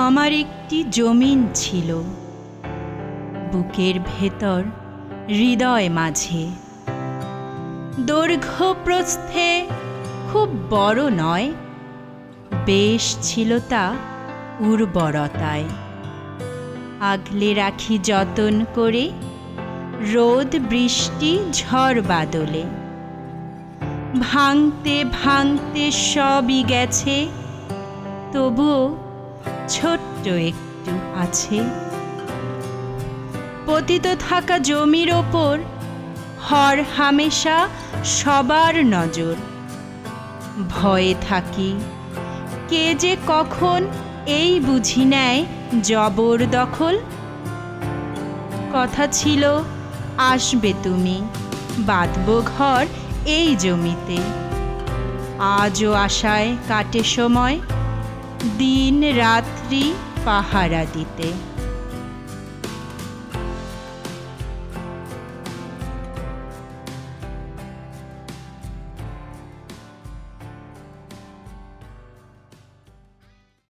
আমার একটি জমিন ছিল। বুকের ভেতর হৃদয় মাঝে। দৈর্ঘ্য প্রস্থে খুব বড় নয়, বেশ ছিল তা উর্বরতায়। আগলে রাখি যতন করে, রোদ, বৃষ্টি, ঝড় বাদলে। ভাঙতে ভাঙতে সবই গেছে, তবুও ছোট্ট একটু আছে। পতিত থাকা জমির ওপর হর হামেশা সবার নজর। ভয়ে থাকি, কে যে কখন এই বুঝি নেয় জবর দখল। কথা ছিল, আসবে তুমি, বাঁধব ঘর এই জমিতে। আজও আশায় কাটে সময়। দিন রাত্রি পাহারা দিতে।